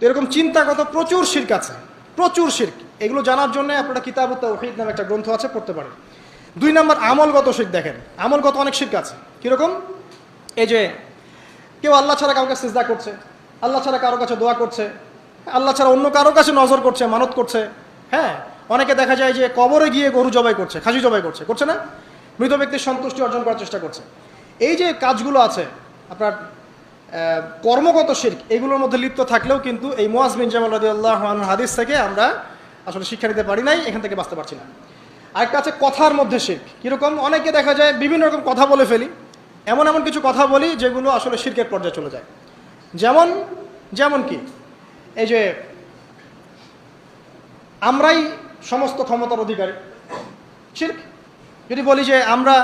তো এরকম চিন্তাগত প্রচুর শির্ক আছে, প্রচুর শির্ক। এগুলো জানার জন্য আপনারা কিতাব তৌহিদ নামে একটা গ্রন্থ আছে, পড়তে পারেন। দুই নম্বর, আমলগত শির্ক দেখেন। আমলগত অনেক শির্ক আছে। কীরকম? এই যে, কেউ আল্লাহ ছাড়া কারও কাছে সিজদা করছে, আল্লাহ ছাড়া কারও কাছে দোয়া করছে, আল্লাহ ছাড়া অন্য কারও কাছে নজর করছে, মানত করছে হ্যাঁ? অনেকে দেখা যায় যে কবরে গিয়ে গরু জবাই করছে, খাসি জবাই করছে করছে না? মৃত ব্যক্তির সন্তুষ্টি অর্জন করার চেষ্টা করছে। এই যে কাজগুলো আছে, আপনার কর্মগত শির্ক, এগুলোর মধ্যে লিপ্ত থাকলেও কিন্তু এই মোয়াজ বিন জামাল রাদি আল্লাহ হাদিস থেকে আমরা আসলে শিক্ষা নিতে পারি নাই, এখান থেকে বাঁচতে পারছি না। আরেকটা আছে কথার মধ্যে শির্ক। কীরকম? অনেকে দেখা যায় বিভিন্ন রকম কথা বলে ফেলি, এমন এমন কিছু কথা বলি যেগুলো আসলে শির্কের পর্যায়ে চলে যায়। যেমন যেমন কি? এই যে, আমরাই সমস্ত ক্ষমতার অধিকারী। শির্ক? যদি বলি যে আমরা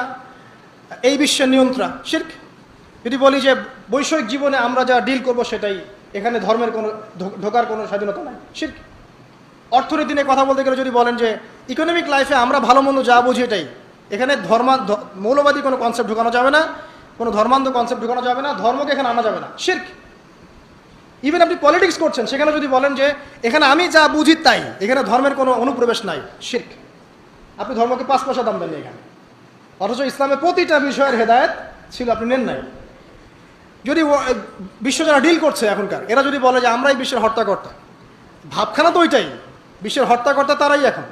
এই বিশ্বের নিয়ন্ত্রণ শির্ক? যদি বলি যে বৈষয়িক জীবনে আমরা যা ডিল করব সেটাই, এখানে ধর্মের কোনো ঢোকার কোনো স্বাধীনতা নাই। শির্ক অর্থনীতি নিয়ে কথা বলতে গেলে যদি বলেন যে ইকোনমিক লাইফে আমরা ভালো মন্দ যা বুঝি এটাই, এখানে ধর্মা মৌলবাদী কোনো কনসেপ্ট ঢোকানো যাবে না, কোনো ধর্মান্ধ কনসেপ্ট ঢোকানো যাবে না, ধর্মকে এখানে আনা যাবে না। শির্ক ইভেন আপনি পলিটিক্স করছেন, সেখানে যদি বলেন যে এখানে আমি যা বুঝি তাই, এখানে ধর্মের কোনো অনুপ্রবেশ নাই শির্ক আপনি ধর্মকে পাঁচ পয়সা দাম দেন এখানে। অথচ ইসলামের প্রতিটা বিষয়ের হেদায়েত ছিল, আপনি নেন নাই। যদি বিশ্ব যারা ডিল করছে এখনকার, এরা যদি বলে যে আমরাই বিশ্বের হর্তাকর্তা, ভাবখানা তো ওইটাই, বিশ্বের হর্তাকর্তা তারাই এখন।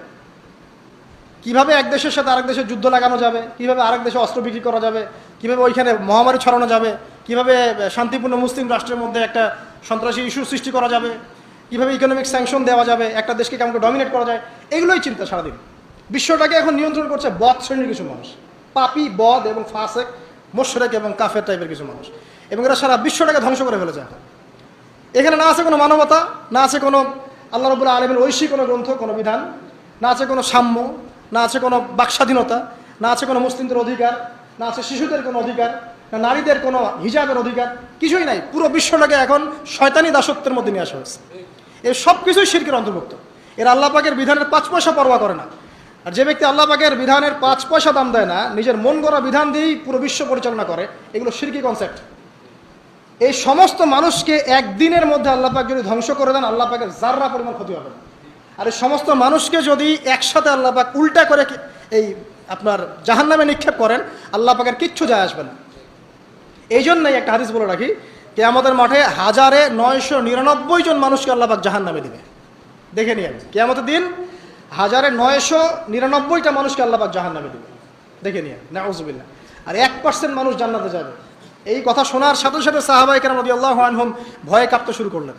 কীভাবে এক দেশের সাথে আরেক দেশের যুদ্ধ লাগানো যাবে, কীভাবে আরেক দেশে অস্ত্র বিক্রি করা যাবে, কীভাবে ওইখানে মহামারী ছড়ানো যাবে, কীভাবে শান্তিপূর্ণ মুসলিম রাষ্ট্রের মধ্যে একটা সন্ত্রাসী ইস্যু সৃষ্টি করা যাবে, কীভাবে ইকোনমিক স্যাংশন দেওয়া যাবে, একটা দেশকে কেমন ডমিনেট করা যায়, এগুলোই চিন্তা সারাদিন। বিশ্বটাকে এখন নিয়ন্ত্রণ করছে বধ শ্রেণির কিছু মানুষ, পাপি, বধ এবং ফাসেক, মোশরেক এবং কাফের টাইপের কিছু মানুষ। এবং এরা সারা বিশ্বটাকে ধ্বংস করে ফেলেছে। এখন এখানে না আছে কোনো মানবতা, না আছে কোনো আল্লাহ রবুল্লাহ আলমের ঐশী কোনো গ্রন্থ, কোনো বিধান, না আছে কোনো সাম্য, না আছে কোনো বাকস্বাধীনতা, না আছে কোনো মুসলিমদের অধিকার, না আছে শিশুদের কোনো অধিকার, না নারীদের কোনো হিজাবের অধিকার, কিছুই নাই। পুরো বিশ্বটাকে এখন শয়তানি দাসত্বের মধ্যে নিয়ে আসা হয়েছে। এই সব কিছুই শিরকের অন্তর্ভুক্ত। এরা আল্লাহ পাকের বিধানের পাঁচ পয়সা পরোয়া করে না। আর যে ব্যক্তি আল্লাহ পাকের বিধানের পাঁচ পয়সা দাম দেয় না, নিজের মন গড়া বিধান দিয়েই পুরো বিশ্ব পরিচালনা করে, এগুলো শিরকি কনসেপ্ট এই সমস্ত মানুষকে একদিনের মধ্যে আল্লাহ পাক যদি ধ্বংস করে দেন, আল্লাহ পাকের জাররা পরিমাণ ক্ষতি হবে। না আর এই সমস্ত মানুষকে যদি একসাথে আল্লাহ পাক উল্টা করে এই আপনার জাহান্নামে নিক্ষেপ করেন, আল্লাহ পাকের কিচ্ছু যায় আসবে না। এই জন্যই একটা হাদিস বলে রাখি যে আমাদের মাঠে হাজারে নয়শো নিরানব্বই জন মানুষকে আল্লাহ পাক জাহান্নামে দিবে। দেখে নিন কেয়ামতের দিন হাজারে নয়শো নিরানব্বইটা মানুষকে আল্লাহ পাক জাহান্নামে দিবে। দেখে নিয়ে নাউজুবিল্লাহ। আর এক পার্সেন্ট মানুষ জান্নাতে যাবে। এই কথা শোনার সাথে সাথে সাহাবাইকার নদী আল্লাহ আনহম ভয়ে কাঁপতে শুরু করলেন।